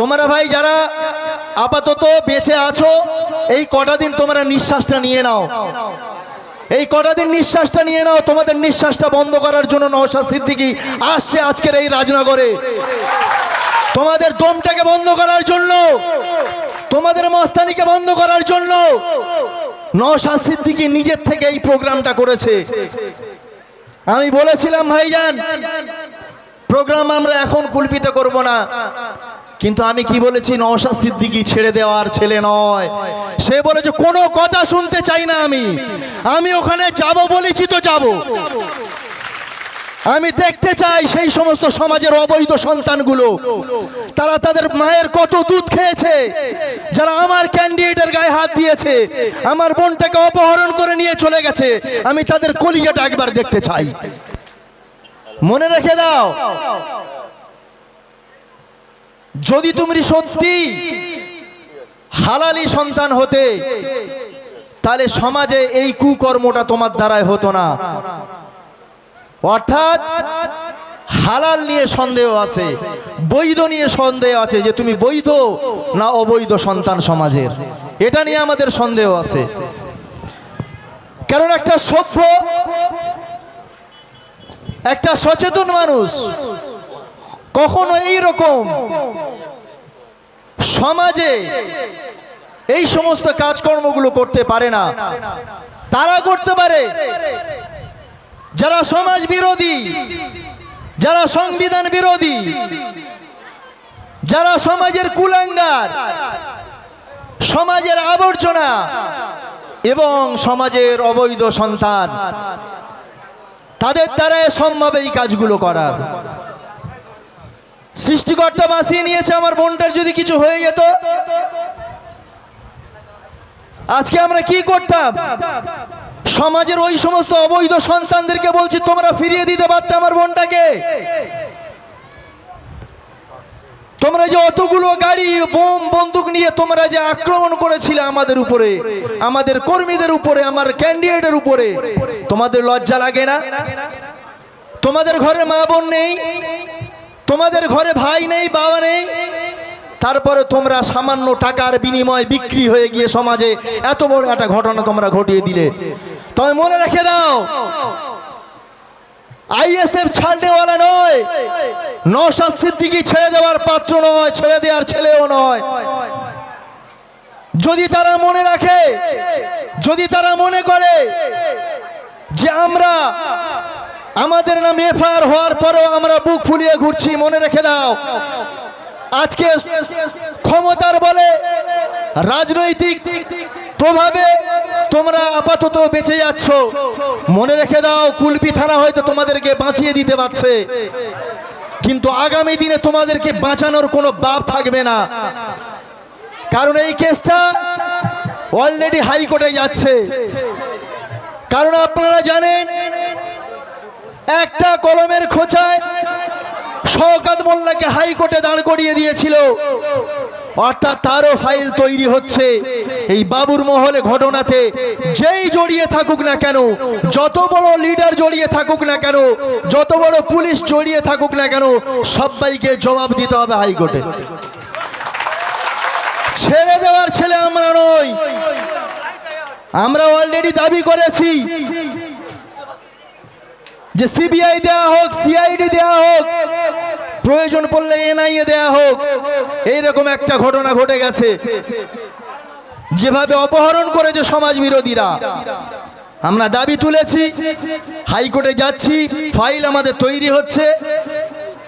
তোমরা ভাই যারা আপাতত বেঁচে আছো, এই কটা দিন তোমরা নিঃশ্বাসটা নিয়ে নাও। এই কটা দিন নিঃশ্বাসটা নিয়ে নাও, তোমাদের নিঃশ্বাসটা বন্ধ করার জন্য নওশাদ সিদ্দিকি আসছে আজকের এই রাজনগরে। তোমাদের দমটাকে বন্ধ করার জন্য, তোমাদের মস্তানিকে বন্ধ করার জন্য নওশাদ সিদ্দিকি নিজের থেকে এই প্রোগ্রামটা করেছে। আমি বলেছিলাম, ভাইজান, প্রোগ্রাম আমরা এখন কুলপিত করব না। কিন্তু আমি কি বলেছি? নওশাদ সিদ্দিকি ছেড়ে দেওয়ার ছেলে নয়। সে বলেছে, কোনো কথা শুনতে চাই না আমি। আমি ওখানে যাব বলেছি তো যাব। আমি দেখতে চাই সেই সমস্ত সমাজের অবৈধ সন্তানগুলো। তারা তাদের মায়ের কত দুধ খেয়েছে, যারা আমার ক্যান্ডিডেটের গায়ে হাত দিয়েছে, আমার বোনটাকে অপহরণ করে নিয়ে চলে গেছে। আমি তাদের কলিজাটা একবার দেখতে চাই। মনে রেখে দাও যদি তুমি সত্যি হালালি সন্তান হতে, তাহলে সমাজে এই কুকর্মটা তোমার দ্বারাই হতো না। অর্থাৎ হালাল নিয়ে সন্দেহ আছে, বৈধ নিয়ে সন্দেহ আছে যে তুমি বৈধ না অবৈধ সন্তান সমাজের। এটা নিয়ে আমাদের সন্দেহ আছে। কারণ একটা সভ্য, একটা সচেতন মানুষ কখনো এই রকম সমাজে এই সমস্ত কাজকর্মগুলো করতে পারে না। তারা করতে পারে। যারা সমাজ বিরোধী, যারা সংবিধান বিরোধী, যারা সমাজের কুলাঙ্গার, সমাজের আবর্জনা এবং সমাজের অবৈধ সন্তান, তাদের দ্বারা সম্ভব এই কাজগুলো করার। সৃষ্টিকর্তা বাঁচিয়ে নিয়েছে আমার বোনটার যদি কিছু হয়ে যেত। আজকে আমরা কি করতাম? সমাজের ওই সমস্ত অবৈধ সন্তানদেরকে বলছি, তোমরা ফিরিয়ে দিতে পারতে আমার বোনটাকে? তোমরা যে অতগুলো গাড়ি, বোম, বন্দুক নিয়ে তোমরা যে আক্রমণ করেছিলে আমাদের উপরে, আমাদের কর্মীদের উপরে, আমার ক্যান্ডিডেটের উপরে, তোমাদের লজ্জা লাগে না? তোমাদের ঘরে মা বোন নেই? তোমাদের ঘরে ভাই নেই, বাবা নেই। তারপরে তোমরা সামান্য টাকার বিনিময়ে বিক্রি হয়ে গিয়ে সমাজে এত বড় একটা ঘটনা তোমরা ঘটিয়ে দিলে। তবে মনে রেখে দাও, আইএসএফ ছাড়নেওয়ালা নয় নশাদ সিদ্দিকি ছেড়ে দেওয়ার পাত্র নয়, ছেড়ে দেওয়ার ছেলেও নয়। যদি তারা মনে রাখে, যদি তারা মনে করে যে আমরা আমাদের নাম এফআইআর হওয়ার পরেও আমরা বুক ফুলিয়ে ঘুরছি, মনে রেখে দাও। আজকে ক্ষমতার বলে রাজনৈতিক প্রভাবে তোমরা আপাতত বেঁচে যাচ্ছ। মনে রেখে দাও, কুলপি থানা হয়তো তোমাদেরকে বাঁচিয়ে দিতে পারছে। কিন্তু আগামী দিনে তোমাদেরকে বাঁচানোর কোনো বাপ থাকবে না। কারণ এই কেসটা অলরেডি হাইকোর্টে যাচ্ছে। কারণ আপনারা জানেন একটা কলমের খোঁচায় শওকাত মোল্লাকে হাইকোর্টে দাঁড় করিয়ে দিয়েছিল। অর্থাৎ তারও ফাইল তৈরি হচ্ছে। এই বাবুর মহলে ঘটনাতে যেই জড়িয়ে থাকুক না কেন, যত বড় লিডার জড়িয়ে থাকুক না কেন, যত বড় পুলিশ জড়িয়ে থাকুক না কেন, সবাইকে জবাব দিতে হবে হাইকোর্টে। ছেড়ে দেওয়ার ছেলে আমরা নই। আমরা অলরেডি দাবি করেছি যে সিবিআই দেয়া হোক, সিআইডি দেয়া হোক, প্রয়োজন পড়লে এনআইএ দেয়া হোক, এইরকম একটা ঘটনা ঘটে গেছে। যেভাবে অপহরণ করেছে সমাজ বিরোধীরা, আমরা দাবি তুলেছি, হাইকোর্টে যাচ্ছি, ফাইল আমাদের তৈরি হচ্ছে,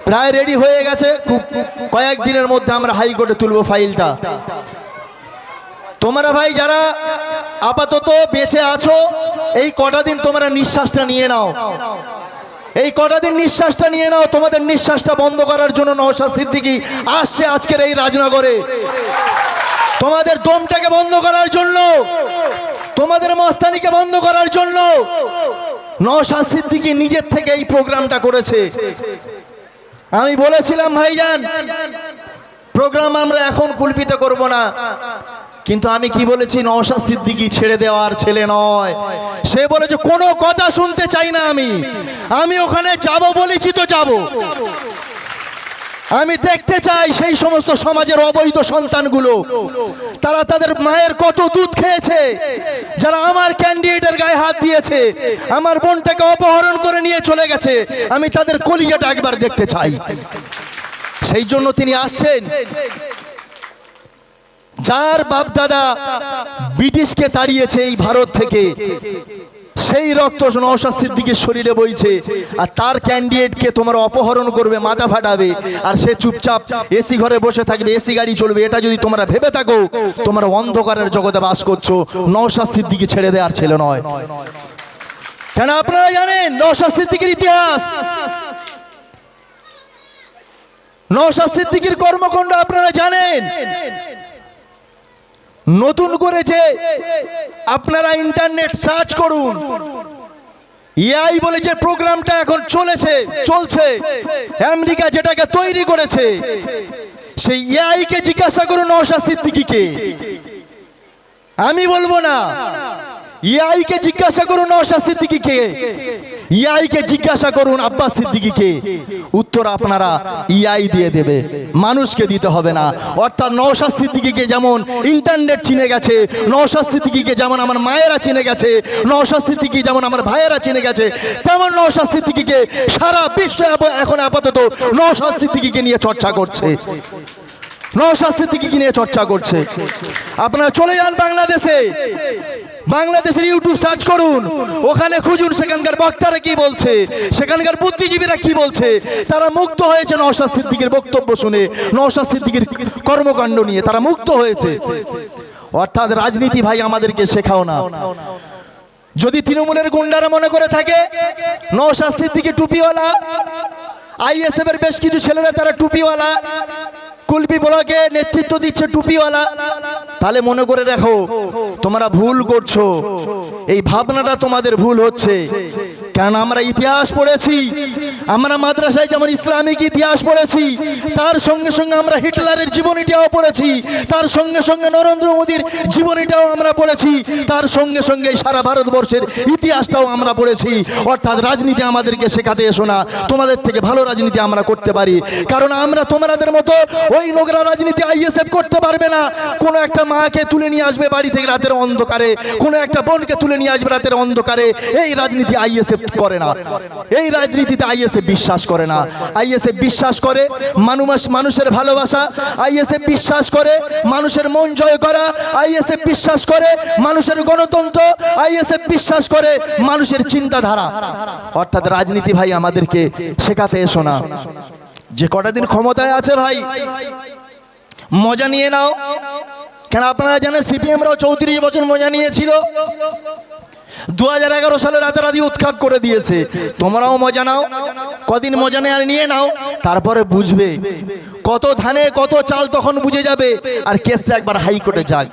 প্রায় রেডি হয়ে গেছে, খুব কয়েকদিনের মধ্যে আমরা হাইকোর্টে তুলব ফাইলটা। তোমরা ভাই যারা আপাতত বেঁচে আছো, এই কটা দিন তোমরা নিঃশ্বাসটা নিয়ে নাও। এই কটা দিন নিঃশ্বাসটা নিয়ে নাও। তোমাদের নিঃশ্বাসটা বন্ধ করার জন্য নওশাদ সিদ্দিকি আসছে আজকের এই রাজনগরে। তোমাদের দমটাকে বন্ধ করার জন্য, তোমাদের মস্তানিকে বন্ধ করার জন্য নওশাদ সিদ্দিকি নিজের থেকে এই প্রোগ্রামটা করেছে। আমি বলেছিলাম, ভাইজান, প্রোগ্রাম আমরা এখন কুলপিত করব না। কিন্তু আমি কি বলেছি? নওশাদ সিদ্দিকি ছেড়ে দেওয়ার ছেলে নয়। সে বলেছে কোনো কথা শুনতে চাই না আমি। আমি ওখানে যাব বলেছি তো যাব। আমি দেখতে চাই সেই সমস্ত সমাজের অবৈধ সন্তানগুলো। তারা তাদের মায়ের কত দুধ খেয়েছে, যারা আমার ক্যান্ডিডেটের গায়ে হাত দিয়েছে, আমার বোনটাকে অপহরণ করে নিয়ে চলে গেছে। আমি তাদের কলিজাটা একবার দেখতে চাই। সেই জন্য তিনি আসছেন। যার বাপ দাদা ব্রিটিশকে তাড়িয়েছে এই ভারত থেকে, সেই রক্ত নওশাদ সিদ্দিকের শরীরে বইছে, আর তার ক্যান্ডিডেটকে তোমরা অপহরণ করবে, মাথা ফাটাবে, আর সে চুপচাপ এসি ঘরে বসে থাকবে এসি গাড়ি চলবে, এটা যদি তোমরা ভেবে থাকো, তোমরা অন্ধকারের জগতে বাস করছ, নওশাদ সিদ্দিকি ছেড়ে দেওয়ার ছেলে নয়। কেন আপনারা জানেন নওশাদ সিদ্দিকের ইতিহাস? নওশাদ সিদ্দিকির কর্মকাণ্ড আপনারা জানেন? নতুন করে যে আপনারা ইন্টারনেট সার্চ করুন। এআই বলে যে প্রোগ্রামটা এখন চলেছে, চলছে। আমেরিকা যেটাকে তৈরি করেছে, সেই এআই কে জিজ্ঞাসা করুন নওশাদ সিদ্দিকীকে। আমি বলব না ইয়াই কে জিজ্ঞাসা করুন নওশাদ সিদ্দিকীকে। ইয়াই কে জিজ্ঞাসা করুন আব্বাস সিদ্দিকীকে। উত্তর আপনারা ইয়াই দিয়ে দেবে। মানুষকে দিতে হবে না। অর্থাৎ নওশাদ সিদ্দিকীকে যেমন ইন্টারনেট চিনে গেছে, নওশাদ সিদ্দিকীকে যেমন আমার মায়েরা চিনে গেছে, নওশাদ সিদ্দিকি যেমন আমার ভাইয়েরা চিনে গেছে, তেমন নওশাদ সিদ্দিকীকে সারা বিশ্ব এখন আপাতত নওশাদ সিদ্দিকীকে নিয়ে চর্চা করছে। নওশাদ সিদ্দিকীকে নিয়ে চর্চা করছে? আপনারা চলে যান বাংলাদেশে। বাংলাদেশের ইউটিউব সার্চ করুন। ওখানে খুঁজুন সেখানকার বক্তারা কি বলছে, সেখানকার বুদ্ধিজীবীরা কি বলছে। তারা মুক্ত হয়েছে নওশাদ সিদ্দিকের বক্তব্য শুনে, নওশাদ সিদ্দিকের কর্মকাণ্ড নিয়ে। তারা মুক্ত হয়েছে। অর্থাৎ রাজনীতি ভাই আমাদেরকে শেখাও না। যদি তৃণমূলের গুন্ডারা মনে করে থাকে, নওশাদ সিদ্দিকি টুপিওয়ালা আইএসএফ এর বেশ কিছু ছেলেরা তারা টুপিওয়ালা কুলপি ব্লকে নেতৃত্ব দিচ্ছে টুপিওয়ালা। তাহলে মনে করে রাখো, তোমরা ভুল করছ। এই ভাবনাটা তোমাদের ভুল হচ্ছে। কারণ আমরা ইতিহাস পড়েছি, আমরা মাদ্রাসায় যেমন ইসলামিক ইতিহাস পড়েছি, তার সঙ্গে সঙ্গে আমরা হিটলারের জীবনীটাও পড়েছি, তার সঙ্গে সঙ্গে নরেন্দ্র মোদীর জীবনীটাও আমরা পড়েছি, তার সঙ্গে সঙ্গে সারা ভারতবর্ষের ইতিহাসটাও আমরা পড়েছি। অর্থাৎ রাজনীতি আমাদেরকে শেখাতে এসো না, তোমাদের থেকে ভালো রাজনীতি আমরা করতে পারি। কারণ আমরা তোমাদের মতো ওই নোংরা রাজনীতি আইএসএফ করতে পারবে না। কোনো একটা মাকে তুলে নিয়ে আসবে বাড়ি থেকে রাতের অন্ধকারে, কোনো একটা বোনকে তুলে নিয়ে আসবে রাতের অন্ধকারে। এই রাজনীতি আইএসএফ করে না। এই রাজনীতিতে আইএসএ বিশ্বাস করে না। আইএসএ বিশ্বাস করে মানুষ মানুষের ভালোবাসা। আইএসএ বিশ্বাস করে মানুষের মন জয় করা। আইএসএ বিশ্বাস করে মানুষের গণতন্ত্র। আইএসএ বিশ্বাস করে মানুষের চিন্তাধারা। অর্থাৎ রাজনীতি ভাই আমাদেরকে শেখাতে এসো না। যে কটা দিন ক্ষমতায় আছে ভাই, মজা নিয়ে নাও। কেন আপনারা জানেন সিপিএমরাও চৌত্রিশ বছর মজা নিয়েছিল? দু হাজার এগারো সালে রাতারাতি উৎখাত করে দিয়েছে। তোমরাও মজা নাও, কদিন মজা নেওয়ার নিয়ে নাও, তারপরে বুঝবে। কত ধানে, কত চাল তখন বুঝে যাবে, আর কেসটা একবার হাইকোর্টে যাক।